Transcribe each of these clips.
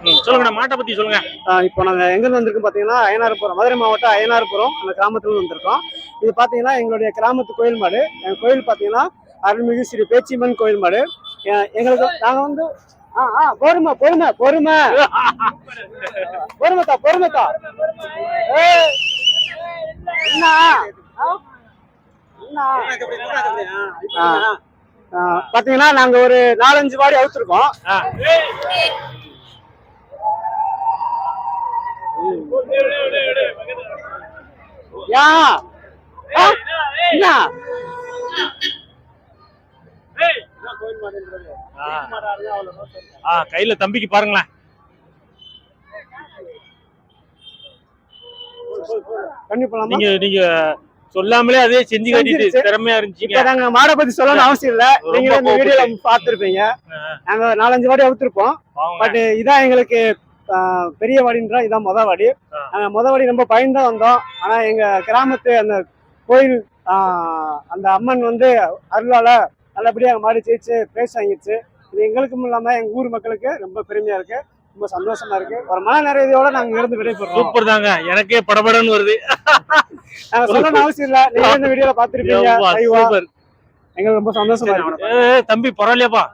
ம், சொல்லுங்கண்ணா மாட்டை பத்தி சொல்லுங்க. இப்போ நாங்கள் எங்கேருந்து வந்திருக்கோம் பார்த்தீங்கன்னா அயனார்புரம் மதுரை மாவட்டம் அயனார்புரம் அந்த கிராமத்துல வந்திருக்கோம். இது பார்த்தீங்கன்னா எங்களுடைய கிராமத்து கோயில் மாடு. எங்கள் கோயில் பார்த்தீங்கன்னா அருள்மிகு ஸ்ரீ பேச்சியம்மன் கோயில் மாடு. எங்களுக்கு நாங்கள் வந்து ஆ ஆ பொறுமை பொறுமை பொறுமை. பொறுமைத்தா பொறுமைத்தா. என்ன பாத்தீங்கன்னா நாங்க ஒரு நாலஞ்சு வாடி அவுத்துருக்கோம் ஆ. யா ஆ? என்ன கையில தம்பிக்கு பாருங்களேன் நீங்க நீங்க சொல்லாமலே அதே செஞ்சு காட்டிட்டு. திறமையா இருந்துச்சீங்க இப்ப நாங்க மாடை பத்தி சொல்லணும்னு அவசியம் இல்ல நீங்க இந்த. வீடியோல பாத்துருப்பீங்க நாங்க நாலஞ்சு வாடி அவுத்திருப்போம். பட் இதான் எங்களுக்கு பெரிய வாடின்றா இதான் முத வாடி முத வாடி ரொம்ப பயந்து வந்தோம். ஆனா எங்க கிராமத்து அந்த கோயில் அந்த அம்மன் வந்து அருளால நல்லபடியா எங்க மாடு ஜெயிச்சு பிரைஸ் வாங்கிடுச்சு. இது எங்களுக்கும் இல்லாம எங்க ஊர் மக்களுக்கு ரொம்ப பெருமையா இருக்கு. ரொம்ப சந்தோஷமா இருக்கு. ஒரு மன நிறைவோட நாங்க இருந்து விடைபெறோம் சூப்பர் தாங்க. எனக்கே படபடன்னு வருது. நாங்க சொல்லணும்னு அவசியம் இல்ல. நீங்க இந்த வீடியோல பாத்துருப்பீங்க சூப்பர். எங்களுக்கு ரொம்ப சந்தோஷமா இருக்கு. தம்பி பரவாயில்லையாப்பா?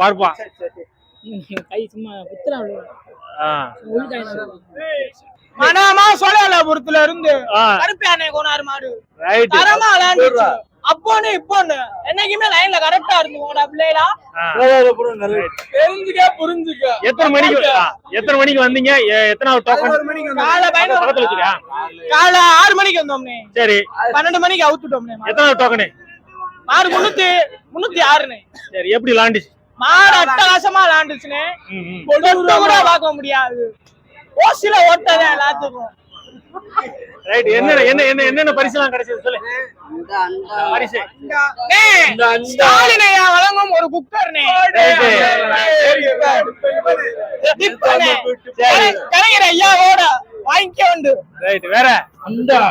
பாருப்பா. கை சும்மா குத்துறான் ஆ. மனாமா சோழாலபுரத்துல இருந்து. கருப்பு யானை கோனார் மாடு. தரமா விளையாண்டுச்சு. அப்போன்னு இப்போன்னு. என்னைக்குமே லைன்ல கரெக்டா இருந்துக்கோடா பிள்ளைகளா. தெரிஞ்சுக்க புரிஞ்சுக்க. எத்தனை மணிக்கு எத்தனை மணிக்கு வந்தீங்க? எத்தனாவது டோக்கன் காலை பயணம் பக்கத்துல வச்சுக்கா காலை ஆறு மணிக்கு வந்தோம்னே. சரி. பன்னெண்டு மணிக்கு அவுத்துட்டோம்னே. எத்தனாவது டோக்கனு மாடு முன்னூத்தி முன்னூத்தி ஆறுனே. சரி எப்படி லாண்டிச்சு மாடு அட்டகாசமா. தொட்டு கூட பார்க்க முடியாது. ஓசில ஓட்டதான் எல்லாத்துக்கும். ரைட் என்ன என்ன என்ன என்னென்ன பரிசுலாம் கிடைச்சது சொல்லு. பரிசு. அண்ணே, ஸ்டாலின் ஐயா வழங்கும் ஒரு குக்கர்னே கலைஞர் ஐயாவோட வாங்கிக்க வந்து ரைட் வேற? ஆ,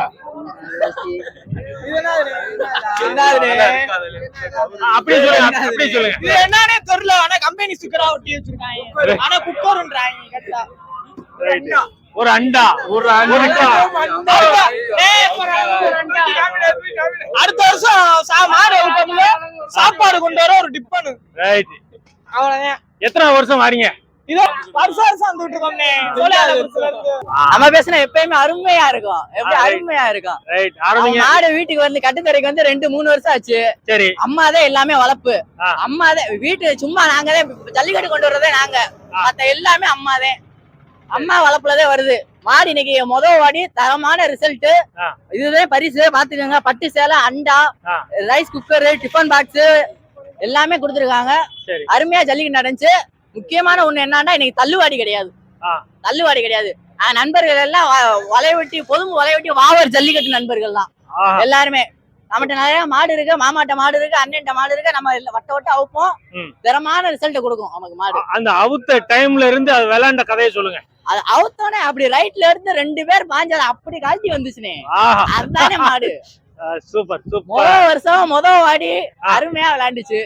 அப்படியே சொல்லுங்க அப்படியே சொல்லுங்க. இது என்னன்னே தெரியல. ஆனா கம்பெனி ஸ்டிக்கரா ஒட்டி வச்சிருக்காங்க. ஆனா குக்கர்ன்றாங்க கேட்டா ரைட் ஒரு அண்டா. ஒரு அண்டா. அடுத்த வருஷம் மாடு சாப்பாடு கொண்டு வர ஒரு டிப்பனு. ரைட் அவ்வளவுதான். எத்தனை வருஷம் வாரீங்க? இதோ வருஷம் வருஷம் நம்ம பேசினா எப்பயுமே அருமையா இருக்கும். எப்படி. அருமையா இருக்கும். ரைட் அவங்க ஆரம்பிங்க மாடு வீட்டுக்கு வந்து கட்டுத்தரைக்கு வந்து ரெண்டு மூணு வருஷம் ஆச்சு. சரி. அம்மா தான் எல்லாமே வளர்ப்பு. அம்மா தான் வீட்டு சும்மா நாங்க தான் ஜல்லிக்கட்டு கொண்டு வர்றதே நாங்க. மத்த எல்லாமே அம்மா தான் அம்மா வளர்ப்புலதான் வருது. மாடு இன்னைக்கு முத வாடி தரமான ரிசல்ட். இதுதான் பரிசு பாத்துக்கோங்க. பட்டு சேலை அண்டா. ரைஸ் குக்கர் டிஃபன் பாக்ஸ் எல்லாமே கொடுத்துருக்காங்க. அருமையா ஜல்லிக்கட்டு நடந்துச்சு. முக்கியமான ஒண்ணு என்னன்னா இன்னைக்கு தள்ளுவாடி கிடையாது. தள்ளுவாடி கிடையாது. நண்பர்கள் எல்லாம் வலைவெட்டி பொதும்பு வலைவெட்டி வாவர் ஜல்லிக்கட்டு நண்பர்கள் தான் எல்லாருமே. நம்மகிட்ட நிறைய மாடு இருக்கு மாமாட்ட மாடு இருக்கு அண்ணன்ட்ட மாடு இருக்கு நம்ம வட்ட வட்ட அவுப்போம். தரமான ரிசல்ட் கொடுக்கும் நமக்கு மாடு. அந்த அவுத்த டைம்ல இருந்து அது விளையாண்ட கதையை சொல்லுங்க. அது அவுத்தோடனே அப்படி ரைட்ல இருந்து ரெண்டு பேர் பாஞ்சாது அப்படி கழட்டி வந்துச்சுனே. அதுதானே மாடு. சூப்பர் முத சூப்பர் வருஷம் முத வாடி. அருமையா விளையாண்டுச்சு.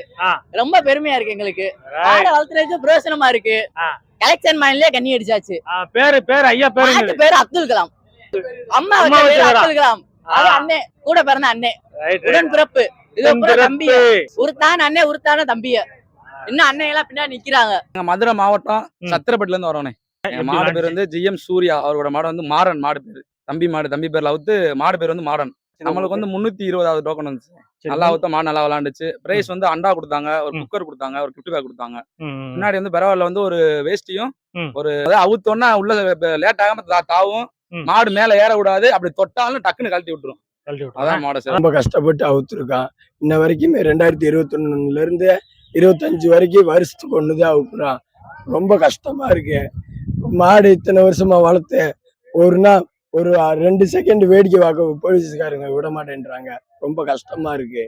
ரொம்ப பெருமையா இருக்கு எங்களுக்கு மாடை வளர்த்துறதுக்கு பிரயோசனமா இருக்கு. கலெக்ஷன் மைண்ட்லயே கண்ணி அடிச்சாச்சு பேரு பேரு ஐயா பேரு? பேரு அப்துல் கலாம் அம்மா பேரு? அப்துல் கலாம் அது அண்ணே கூட பிறந்த அண்ணே. உடன் பிறப்பு இது. தம்பி உருத்தான அண்ணே உருத்தான தம்பிய இன்னும் அண்ணன் எல்லாம் பின்னாடி நிக்கிறாங்க மதுரை மாவட்டம். சத்திரப்பட்டில இருந்து வரோனே மாடு பேர்? வந்து ஜிஎம் சூர்யா அவரோட மாடு வந்து மாறன் மாடு பேரு தம்பி மாடு தம்பி பேர்ல அவுத்து மாடு பேர் வந்து மாறன் நம்மளுக்கு வந்து முன்னூத்தி இருபதாவது டோக்கன் வந்துச்சு. நல்லா அவுத்த மாடு நல்லா விளையாண்டுச்சு பிரைஸ் வந்து அண்டா கொடுத்தாங்க ஒரு ம். குக்கர் கொடுத்தாங்க ஒரு கிஃப்ட் பேக் கொடுத்தாங்க ம், ம். முன்னாடி வந்து பெரவால வந்து ஒரு வேஷ்டியும் ம். ஒரு அவுத்தோன்னா உள்ள லேட் ஆகாம தாவும் ம். மாடு மேல ஏற விடாது அப்படி தொட்டாலும் டக்குன்னு கழட்டி விட்டுரும். அதான் மாட சார் ரொம்ப கஷ்டப்பட்டு அவுத்துருக்கான் இன்ன வரைக்குமே ரெண்டாயிரத்தி இருபத்தொன்னுல இருந்து இருபத்தஞ்சு வரைக்கும் வருஷத்துக்கு ஒண்ணுதான் அவுக்குறான் ரொம்ப கஷ்டமா இருக்கு மாடு இத்தனை வருஷமா வளர்த்து ஒரு நாள் ஒரு ரெண்டு செகண்ட் வேடிக்கை பார்க்க போலீஸ்காரங்க விட மாட்டேன்றாங்க. ரொம்ப கஷ்டமா இருக்கு.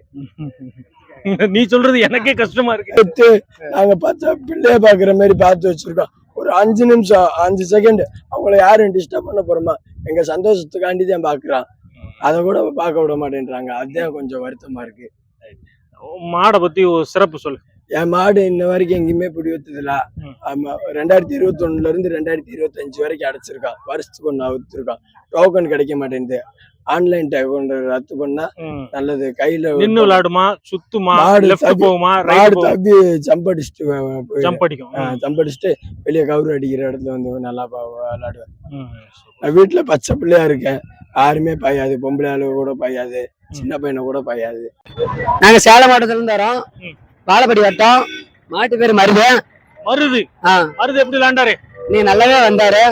நீ சொல்றது எனக்கே கஷ்டமா இருக்கு. நாங்க பார்த்தா பிள்ளைய பாக்குற மாதிரி பார்த்து வச்சிருக்கோம். ஒரு அஞ்சு நிமிஷம் அஞ்சு செகண்ட் அவங்கள யாரும் டிஸ்டர்ப் பண்ண போறோமா? எங்க சந்தோஷத்துக்காண்டி தான் பாக்குறான் அதை கூட பார்க்க விட மாட்டேன்றாங்க. அதுதான் கொஞ்சம் வருத்தமா இருக்கு. மாடை பத்தி ஒரு சிறப்பு சொல்லு. என் மாடு இன்ன வரைக்கும் எங்கேயுமே பிடி வைத்ததில்ல. ம். ஆமா ரெண்டாயிரத்தி இருபத்தி ஒண்ணுல இருந்து ரெண்டாயிரத்தி இருபத்தஞ்சு வரைக்கும் அடைச்சிருக்கான் வருஷத்துக்கு ஒன்று அவுத்துருக்கான் டோக்கன் கிடைக்க மாட்டேங்குது. ஆன்லைன் டோக்கன் ரத்து பண்ணா. நல்லது. கையில நின்னு விளையாடுமா சுத்துமா மாடு போகுமா மாடு ரைட் தப்பி ஜம்ப் அடிச்சுட்டு போய் ஜம்ப் அடிக்கும். ம். ஜம்ப் அடிச்சுட்டு வெளியே கவுரு அடிக்கிற இடத்துல வந்து நல்லா பா- விளையாடுவேன். நான் வீட்டுல பச்சை பிள்ளையா இருக்கேன். யாருமே பாயாது. பொம்பளை ஆளு கூட பாயாது. சின்ன பையனை கூட பாயாது. நாங்க சேலம் மாவட்டத்துல இருந்து வரோம். வாழப்படி வட்டம். மாட்டு பேர் மருதன் மருது. ஆ. மருது எப்படி விளையாண்டாரு நீ நல்லாவே வந்தாரு.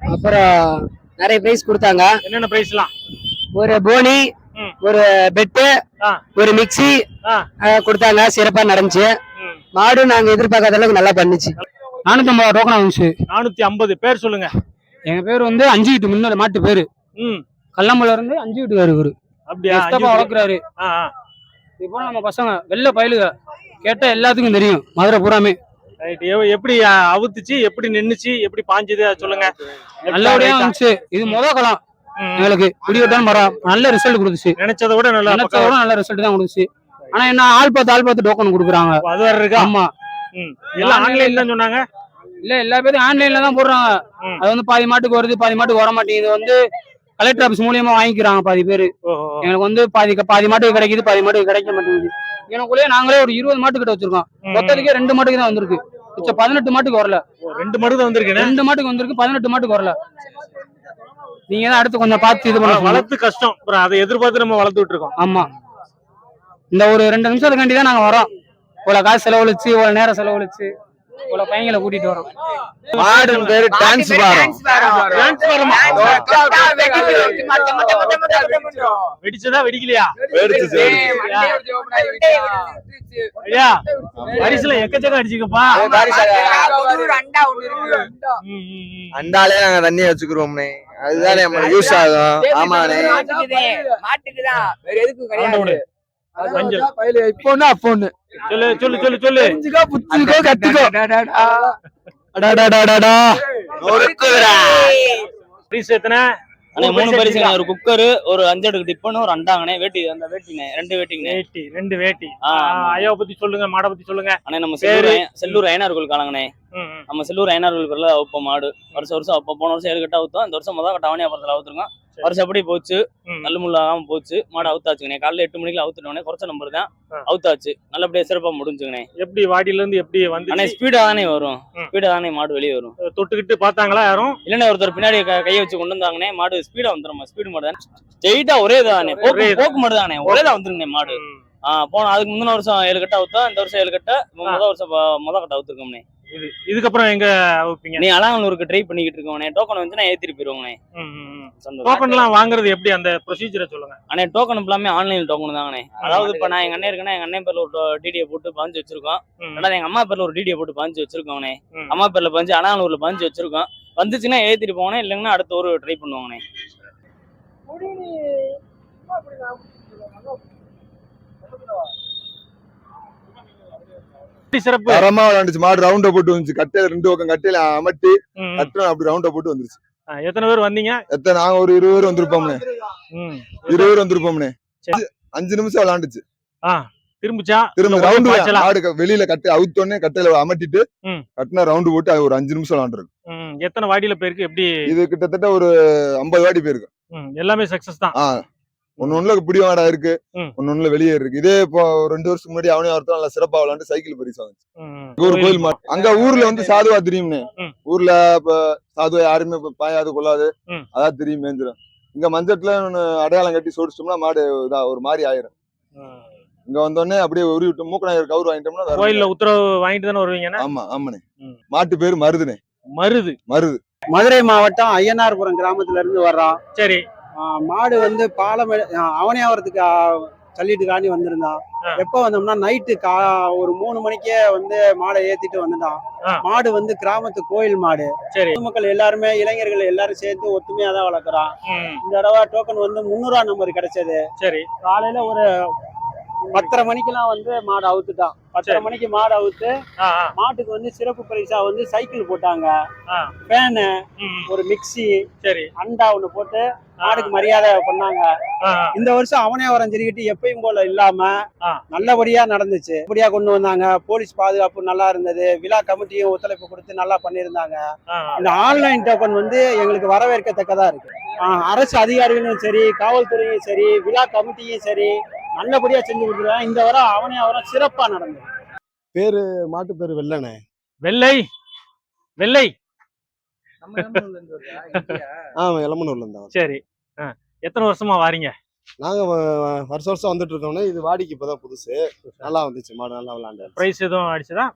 அப்புறம் நிறைய பிரைஸ் கொடுத்தாங்க. என்னென்ன பிரைஸ்லாம் ஒரு போனி. ஒரு பெட்டு. ஒரு மிக்ஸி ஆ. கொடுத்தாங்க. சிறப்பா நடந்துச்சு. ம். மாடு நாங்க எதிர்பார்க்காத அளவுக்கு நல்லா பண்ணுச்சு. நானூத்தம்பது டோக்கன் வந்துச்சு. நானூத்தி ஐம்பது. பேர் சொல்லுங்க. எங்க பேர் வந்து அஞ்சு வீட்டு முன்னாடி மாட்டு பேரு. ம். கல்லம்பல இருந்து அஞ்சு வீட்டுக்காரு இவரு. அப்படியா. வளர்க்குறாரு. இப்போ நம்ம பசங்க வெள்ள பயலுக. கேட்டா எல்லாத்துக்கும் தெரியும். மதுரை பூராமே. ரைட் எப்படி அவுத்துச்சு எப்படி நின்னுச்சு எப்படி பாஞ்சுது சொல்லுங்க. நல்லபடியா? வந்துச்சு. இது முத களம். எங்களுக்கு குடியோட்டான் மரம் நல்ல ரிசல்ட் கொடுத்துச்சு. நினைச்சதை விட நல்லா நினைச்சத விட நல்ல ரிசல்ட் தான் கொடுத்துச்சு. ஆனா என்ன ஆள் பார்த்து ஆள் பார்த்து டோக்கன் கொடுக்குறாங்க. அது வேற இருக்கா? ஆமா. எல்லாம் ஆன்லைன்ல சொன்னாங்க? இல்ல எல்லா பேரும் ஆன்லைன்ல தான் போடுறாங்க. அது வந்து பாதி மாட்டுக்கு வருது பாதி மாட்டுக்கு வர மாட்டேங்குது. வந்து கலெக்டர் ஆஃபீஸ் மூலியமா வாங்கிக்கிறாங்க பாதி பேர். எங்களுக்கு வந்து பாதி பாதி மாட்டுக்கு கிடைக்குது பாதி மாட்டுக்கு கிடைக்க மாட்டேங்குது. எனக்குள்ளேயே நாங்களே ஒரு இருபது மாட்டு கிட்ட வச்சிருக்கோம். மொத்தத்துக்கே ரெண்டு மாட்டுக்கு தான் வந்திருக்கு. மிச்சம் பதினெட்டு மாட்டுக்கு வரல. ரெண்டு மருது தான் வந்திருக்கேன் ரெண்டு மாட்டுக்கு வந்திருக்கு பதினெட்டு மாட்டுக்கு வரல. நீங்க தான் அடுத்து கொஞ்சம் பார்த்து இது பண்ண. வளர்த்து கஷ்டம். அதை எதிர்பார்த்து நம்ம வளர்த்துட்டு இருக்கோம் ஆமா. இந்த ஒரு ரெண்டு நிமிஷத்துக்காண்டி தான் நாங்க வரோம். இவ்வளவு காசு செலவழிச்சு இவ்வளவு நேரம் செலவழிச்சு. இவ்வளவு பையங்களை கூட்டிட்டு வரோம். மாடு பேரு டான்ஸ் பாரம். டிரான்ஸ்ஃபார்மா வெடிச்சதா வெடிக்கலையா? ஐயா பரிசுல எக்கச்சக்கம் அடிச்சுக்கப்பா. அண்டாலே நாங்க தண்ணி வச்சுக்கிறோம்னே அதுதானே யூஸ் ஆகும். ஆமாண்ணே. மாட்டுக்குதான் வேற எதுக்கும். மஞ்சள். இப்போ ஒண்ணு அப்போ ஒண்ணு சொல்லு சொல்லு சொல்லு சொல்லு. புரிஞ்சுக்கோ புரிஞ்சுக்கோ கத்துக்கோ அடாடாடாடாடா. பரிசு எத்தனை? அண்ணே மூணு மூணு பரிசு பரிசுங்க அடிச்சிருக்கா? ஒரு குக்கரு ஒரு அஞ்சடுக்கு டிப்பனு ஒரு அண்டாங்கண்ணே வேட்டி. அந்த வேட்டிங்க ரெண்டு வேட்டிங்கண்ணே. வேட்டி ரெண்டு வேட்டி. ஐயாவை பத்தி சொல்லுங்க மாடை பத்தி சொல்லுங்க. அண்ணே நம்ம. செல்லூர் செல்லூர் ஐயனார் கோயில் காலங்கண்ணே. நம்ம செல்லூர் ஐயனார் கோயில் பேர்ல வைப்போம் மாடு. வருஷம் வருஷம் அப்போ போன வருஷம் ஏழு கட்ட அவுத்தோம் இந்த வருஷம் முதல் கட்ட அவனியாபுரத்தில் அவுத்துருக்கோம் வருஷம் எப்படி போச்சு. நல்ல முள்ளாகாம போச்சு. மாடு அவுத்தாச்சுங்கண்ணே. காலைல எட்டு மணிக்கு அவுத்துட்டோன்னே குறைச்ச நம்பர் தான். அவுத்தாச்சு. நல்லபடியா சிறப்பா முடிஞ்சுங்கண்ணே. எப்படி வாடியில இருந்து எப்படி அண்ணே வந்து ஸ்பீடா தானே வரும். ஸ்பீடா தானே மாடு வெளியே வரும். தொட்டுக்கிட்டு பார்த்தாங்களா யாரும்? இல்லைண்ணே ஒருத்தர் பின்னாடி கையை வச்சு கொண்டு வந்தாங்கண்ணே. மாடு ஸ்பீடா வந்துடும் ஸ்பீடு மாடு தானே. ஸ்ட்ரெயிட்டா ஒரே தானே போக்கு போக்கு மாடு தானே ஒரே தான் வந்துருங்கண்ணே மாடு. போன அதுக்கு முந்தின வருஷம் ஏழு கட்ட அவுத்தோம் இந்த வருஷம் ஏழு கட்ட முத வருஷம் முத கட்ட அவுத்துருக்கோம்னே இது இதுக்கப்புறம் எங்க வைப்பீங்க நீ அலாங்கலூருக்கு ட்ரை பண்ணிக்கிட்டு இருக்கோம்னே டோக்கன் வந்து நான் ஏத்திட்டு போயிருவோங்கண்ணே ம், ம், ம். சந்தோஷம். டோக்கன் எல்லாம் வாங்குறது எப்படி? அந்த ப்ரொசீஜரை சொல்லுங்க. அண்ணே டோக்கன் எல்லாமே ஆன்லைன் டோக்கன் தாங்கண்ணே. அதாவது இப்ப நான் எங்க அண்ணன் இருக்கேன்னா எங்க அண்ணன் பேர்ல ஒரு டிடியை போட்டு பதிஞ்சு வச்சிருக்கோம். ரெண்டாவது எங்க அம்மா பேர்ல ஒரு டிடியை போட்டு பதிஞ்சு வச்சிருக்கோங்கண்ணே. அம்மா பேர்ல பதிஞ்சு அலாங்கலூர்ல பதிஞ்சு வச்சிருக்கோம். வந்துச்சுன்னா ஏத்திட்டு போங்கண்ணே இல்லைங்கன்னா அடுத்த ஒரு ட்ரை பண்ணுவாங்கண்ணே. எப்படி சிறப்பு. தரமா விளையாண்டுச்சு. மாடு ரவுண்ட போட்டு வந்துச்சு. கட்டையில ரெண்டு பக்கம் கட்டையில ம். கட்டணும் அப்படி ரவுண்ட போட்டு வந்துருச்சு. எத்தனை பேர் வந்தீங்க? எத்தனை நாங்க ஒரு இருபது பேர் வந்திருப்போம்னே. இருபது பேர் வந்திருப்போம்னே. அஞ்சு நிமிஷம் விளையாண்டுச்சு. திரும்பிச்சா? திரும்ப ரவுண்டு க- வெளியில கட்டை அவுத்தோடனே கட்டையில அமர்த்திட்டு. கட்டின ரவுண்டு போட்டு அது ஒரு அஞ்சு நிமிஷம் விளையாண்டுருக்கு ம், எத்தனை வாடியில போயிருக்கு? எப்படி? இது கிட்டத்தட்ட ஒரு ஐம்பது வாட்டி போயிருக்கு. எல்லாமே சக்சஸ் தான். ஒன்னு ஒண்ணுல பிடி வாடா இருக்கு. ஒன்னு ஒண்ணுல வெளியே இருக்கு. இதே இப்போ ரெண்டு வருஷத்துக்கு முன்னாடி அவனே ஒருத்தன் நல்லா சிறப்பா விளையாண்டு சைக்கிள் பரிசு இங்க ஒரு கோயில் அங்க ஊர்ல வந்து சாதுவா தெரியும்னே. ஊர்ல இப்ப சாதுவா யாருமே பாயாது கொள்ளாது. அதான் தெரியும் மேஞ்சிடும் இங்க மஞ்சத்துல ஒண்ணு அடையாளம் கட்டி சோடிச்சிட்டோம்னா மாடு இதா ஒரு மாதிரி ஆயிரும். இங்க வந்தோடனே அப்படியே உருவி விட்டு மூக்கநாயர் கவுர் வாங்கிட்டோம்னா கோயில்ல உத்தரவு வாங்கிட்டு தானே வருவீங்கன்னா? ஆமா ஆமாண்ணே. மாட்டு பேரு மருதுனே மருது. மருது. மதுரை மாவட்டம் ஐயனார்புரம் கிராமத்துல இருந்து வர்றோம். சரி. மாடு வந்து பாலம் அவனியாவரத்துக்கு தள்ளிட்டுக்காண்டி வந்திருந்தான். ஆ. எப்போ வந்தோம்னா நைட்டு கா ஒரு மூணு மணிக்கே வந்து மாடை ஏத்திட்டு வந்துட்டான். மாடு வந்து கிராமத்து கோயில் மாடு. சரி. பொதுமக்கள் எல்லாருமே இளைஞர்கள் எல்லாரும் சேர்ந்து ஒத்துமையா தான் வளர்க்குறான். இந்த தடவை டோக்கன் வந்து முந்நூறுவா நம்பர் கிடைச்சது. சரி. காலையில ஒரு பத்தரை மணிக்கெல்லாம் வந்து மாடு அவுத்துட்டான். பத்தரை. மணிக்கு மாடு அவுத்து மாட்டுக்கு வந்து சிறப்பு பரிசா வந்து சைக்கிள் போட்டாங்க. ஃபேனு ஒரு மிக்ஸி சரி. அண்டா ஒண்ணு போட்டு. மாடுக்கு மரியாதை பண்ணாங்க. இந்த வருஷம் அவனே வரம் ஜல்லிக்கட்டு எப்பயும் போல இல்லாம. நல்லபடியா நடந்துச்சு. நல்லபடியா கொண்டு வந்தாங்க. போலீஸ் பாதுகாப்பு நல்லா இருந்தது. விழா கமிட்டியும் ஒத்துழைப்பு கொடுத்து நல்லா பண்ணியிருந்தாங்க. ஆ, இந்த ஆன்லைன் டோக்கன் வந்து எங்களுக்கு வரவேற்கத்தக்கதா இருக்கு. அரசு அதிகாரிகளும் சரி காவல்துறையும் சரி விழா கமிட்டியும் சரி நல்லபடியா செஞ்சு கொடுத்துருக்காங்க. இந்த வாரம் அவனே வரம் சிறப்பா நடந்தது. பேரு மாட்டு பேரு வெள்ளனே. வெள்ளை. வெள்ளை. ஆமா எலமனூர்ல இருந்தா சரி. எத்தனை வருஷமா வாரீங்க? நாங்க வருஷம் வருஷம் வந்துட்டு இருக்கோம்னா இது வாடிக்கு இப்பதான் புதுசு. நல்லா வந்துச்சு மாடு நல்லா விளையாண்டு பிரைஸ் எதுவும் அடிச்சதா?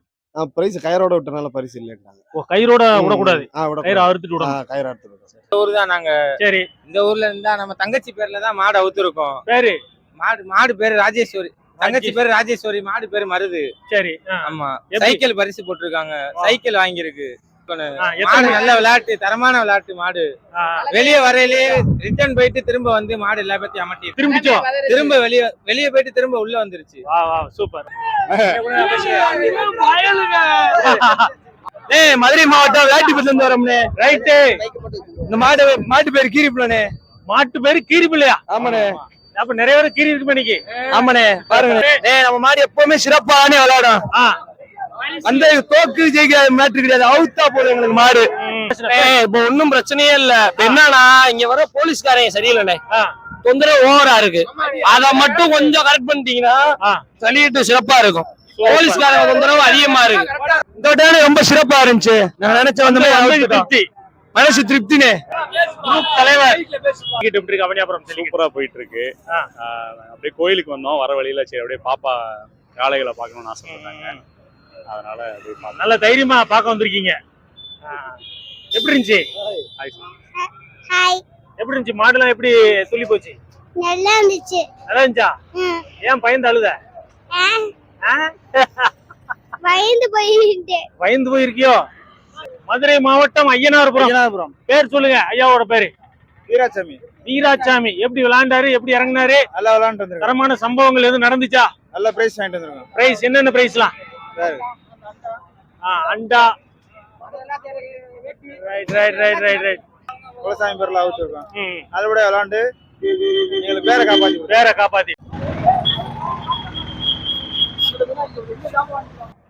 பிரைஸ் கயரோட விட்டனால பரிசு இல்லைன்றாங்க. ஓ கயிறோட விடக்கூடாது. கயிறு அறுத்துட்டு ஆ, விடணும் கயிறு அறுத்து விடணும். இந்த ஊர் தான் நாங்க. சரி. இந்த ஊர்ல இருந்தா நம்ம தங்கச்சி பேர்ல தான் மாடு அவுத்துருக்கோம். பேரு மாடு மாடு பேரு ராஜேஸ்வரி. தங்கச்சி பேரு ராஜேஸ்வரி மாடு பேரு மருது. சரி ஆமா? சைக்கிள் பரிசு போட்டிருக்காங்க. சைக்கிள் வாங்கியிருக்கு. மாடு நல்ல விளையாட்டு தரமான விளையாட்டு மாடு. வெளியே வரையிலே ரிட்டர்ன் போயிட்டு திரும்ப வந்து மாடு எல்லா பத்தியும் அமர்த்தி திரும்பிச்சோ? திரும்ப வெளியே வெளியே போயிட்டு திரும்ப உள்ள வந்துருச்சு. வா வா சூப்பர் ஏய் மதுரை மாவட்டம் விளையாட்டுப்பட்டு இருந்து வரோம்னே. ரைட்டு இந்த மாடு மாட்டு பேர் கீரிப்புலனே மாட்டு பேரு கீரி பிள்ளையா ஆமாண்ணே. அப்ப நிறைய பேர் கீரி இருக்கு இன்னைக்கு. ஆமாண்ணே பாருங்க ஏய் நம்ம மாடு எப்பவுமே சிறப்பானே விளையாடும். ஆ, அந்த தோக்கு ஜெயிக்க மேட்ரு கிடையாது. அவுத்தா போதும் எங்களுக்கு மாடு. இப்போ ஒன்னும் பிரச்சனையே இல்ல. என்னன்னா இங்க வர போலீஸ்காரங்க சரியில்லைண்ணே. தொந்தரவு ஓவரா இருக்கு. அத மட்டும் கொஞ்சம் கரெக்ட் பண்ணிட்டீங்கன்னா ஆ. சளியிட்டு சிறப்பா இருக்கும். போலீஸ்காரங்க தொந்தரவு அதிகமா இருக்கு. இந்த டைம் ரொம்ப சிறப்பா இருந்துச்சு. நான் நினைச்ச வந்து திருப்தி. மனசு திருப்தினே. தலைவர். அவனியாபுரம்? சூப்பரா போயிட்டு இருக்கு அப்படியே கோயிலுக்கு வந்தோம். வர வழியில சரி அப்படியே பாப்பா காளைகளை பார்க்கணும்னு ஆசைப்பட்டாங்க. அதனால. நல்ல தைரியமா பார்க்க வந்திருக்கீங்க. எப்படி இருந்துச்சு? ஹாய் எப்படி இருந்துச்சு? மாடுலாம் எப்படி சொல்லி போச்சு? நல்லா இருந்துச்சு. நல்லா இருந்துச்சா? ம். ஏன் பயந்து அழுத? பயந்து போயிட்டு பயந்து போயிருக்கியோ? மதுரை மாவட்டம் ஐயனார்புரம். பேர் சொல்லுங்க ஐயாவோட பேரு. வீராசாமி. வீராசாமி. எப்படி விளையாண்டாரு எப்படி இறங்குனாரு? நல்லா விளையாண்டு தரமான சம்பவங்கள் எதுவும் நடந்துச்சா? நல்ல பிரைஸ் வாங்கிட்டு வந்திருக்கோம் பிரைஸ் என்னென்ன பிரைஸ்லாம். அண்டா. Right right right right right குலசாமி பேர்ல அவுத்திருக்கோம். நல்லபடியா விளையாண்டு எங்களுக்கு பேரை காப்பாத்தி. வேற காப்பாத்தி.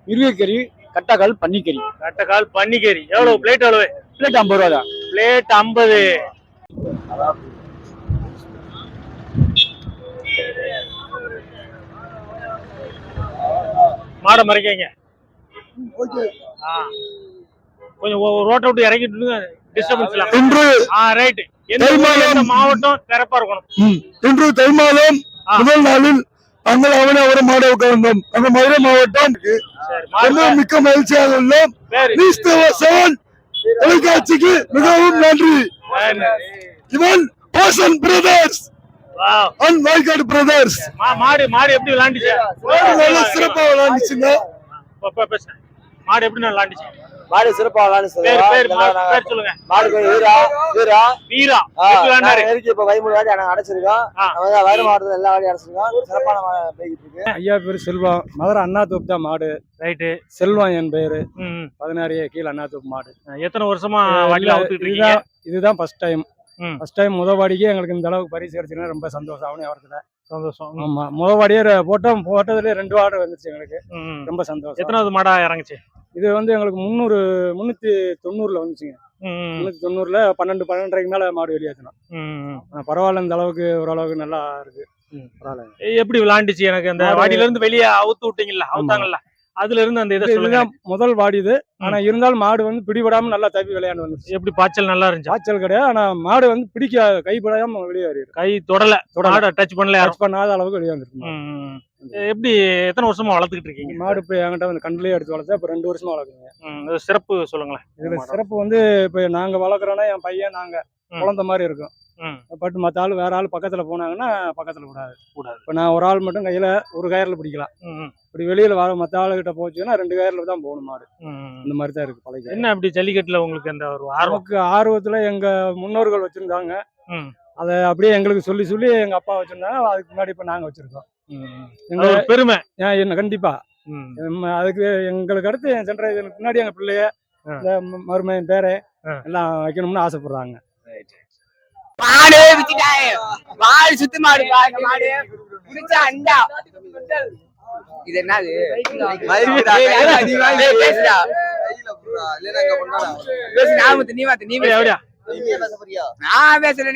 மிருகக்கறி கட்டக்கால் பன்னிக்கறி. கட்டக்கால் பன்னிக்கறி. எவ்வளவு பிளேட் எவ்வளவு பிளேட் ஐம்பது ரூபா தான் பிளேட் ஐம்பது. மாடை மறைக்கங்க. கொஞ்சம் ரோட்டை விட்டு இறங்கிட்டு டிஸ்டர்பன்ஸ் இன்று ஆ ரைட் எந்த மாவட்டம் சிறப்பா இருக்கணும். இன்று தை மாதம். முதல் நாளில் அவனை ஒரு மாட உட்கார்ந்தோம் அந்த மதுரை மாவட்டம் மிக்க மகிழ்ச்சியாக உள்ளோம். தொலைக்காட்சிக்கு மிகவும் நன்றி. இவன் பாசன் பிரதர்ஸ். அண்ட் வாய்க்காடு பிரதர்ஸ் மாடு மாடு எப்படி விளாண்டுச்சு? நல்ல சிறப்பா விளையாண்டுச்சுங்க. மாடு எப்படி விளாண்டுச்சு? மாடு சிறப்பா விளையாண்டு பேர் பேர் மாடு பேர் சொல்லுங்க. மாடு வீரா வீரா. வீரா விளாண்டாரு? இருக்கு இப்ப பதிமூணு வாட்டி நாங்க அடைச்சிருக்கோம் ஆ. நம்ம தான் வயிறு மாவட்டத்துல எல்லா வாட்டி அடைச்சிருக்கோம் சிறப்பான போய்கிட்டு இருக்கு. ஐயா பேர் செல்வம் மதுரை அண்ணா தோப்பு தான் மாடு. ரைட்டு. செல்வம் என் பேரு ம் பதினாறு கீழே அண்ணா தோப்பு மாடு. எத்தனை வருஷமா இருக்கீங்க? இதுதான் இதுதான் ஃபர்ஸ்ட் டைம். ஃபர்ஸ்ட் டைம் முத வாடிக்கே எங்களுக்கு இந்த அளவுக்கு பரிசு கிடைச்சுன்னா ரொம்ப சந்தோஷம். அவனே வரதுல சந்தோஷம். ஆமா. முத வாடியே போட்டோம் போட்டதுல ரெண்டு வார்டு வந்துச்சு எங்களுக்கு. ரொம்ப சந்தோஷம். எத்தனாவது மாடா இறங்குச்சு? இது வந்து எங்களுக்கு முந்நூறு முந்நூத்தி தொண்ணூறுல வந்துச்சுங்க. முந்நூத்தி தொண்ணூறுல பன்னெண்டு பன்னெண்டரைக்கு மேல மாடு வெளியேற்றணும் ம், ம். ஆனா பரவாயில்ல இந்த அளவுக்கு ஓரளவுக்கு நல்லா இருக்கு. எப்படி விளாண்டுச்சு எனக்கு அந்த வாடியில இருந்து வெளியே அவுத்து விட்டீங்கல்ல அவுத்தாங்கல்ல? அதுல இருந்து அந்த இதை இதுதான் முதல் வாடி இது ஆனா இருந்தாலும் மாடு வந்து பிடிபடாம நல்லா தப்பி விளையாண்டு வந்துச்சு எப்படி பாய்ச்சல் நல்லா இருந்துச்சு? காய்ச்சல் கிடையாது. ஆனா மாடு வந்து பிடிக்க கைப்படாம வெளியே கை தொடல. தொடல. டச் பண்ணல டச் பண்ணாத அளவுக்கு வெளியே வந்துருக்கு. எப்படி எத்தனை வருஷமா வளர்த்துக்கிட்டு இருக்கீங்க? மாடு இப்போ என்கிட்ட வந்து கண்ணுலயே எடுத்து வளர்த்தா இப்போ ரெண்டு வருஷமா வளர்க்குறேங்க சிறப்பு சொல்லுங்களேன். இதுல சிறப்பு வந்து இப்போ நாங்க வளர்க்குறோன்னா என் பையன் நாங்க ம். குழந்தை மாதிரி இருக்கும். பட் மற்ற ஆள் வேற ஆள் பக்கத்துல போனாங்கன்னா பக்கத்துல விடாது. கூடாது. இப்போ நான் ஒரு ஆள் மட்டும் கையில ஒரு கயர்ல பிடிக்கலாம். இப்படி வெளியில வர மற்ற ஆளுகிட்ட போச்சுன்னா ரெண்டு கயர்ல தான் போகணும் மாடு. இந்த மாதிரி தான் இருக்கு பழகி என்ன அப்படி ஜல்லிக்கட்டுல உங்களுக்கு அந்த ஒரு ஆர்வம்? நமக்கு ஆர்வத்துல எங்க முன்னோர்கள் வச்சிருந்தாங்க. அதை அப்படியே எங்களுக்கு சொல்லி சொல்லி எங்க அப்பா வச்சிருந்தாங்க. அதுக்கு முன்னாடி இப்ப நாங்க வச்சிருக்கோம். ம், ம். எங்க அது ஒரு பெருமை. என்ன கண்டிப்பா. ம், நம்ம அதுக்கு எங்களுக்கு அடுத்து என் சென்ற இதுக்கு முன்னாடி எங்க பிள்ளைய ஆ. இந்த ம- மருமகன் பேரை. எல்லாம் வைக்கணும்னு ஆசைப்படுறாங்க. மாடு வித்துட்டாங்க மாடு சுத்து மாடு பாருங்க மாடு. பிடிச்ச அண்டா. இது என்னது? பேசுடா. நீ நீ. நான் பேசுறேன்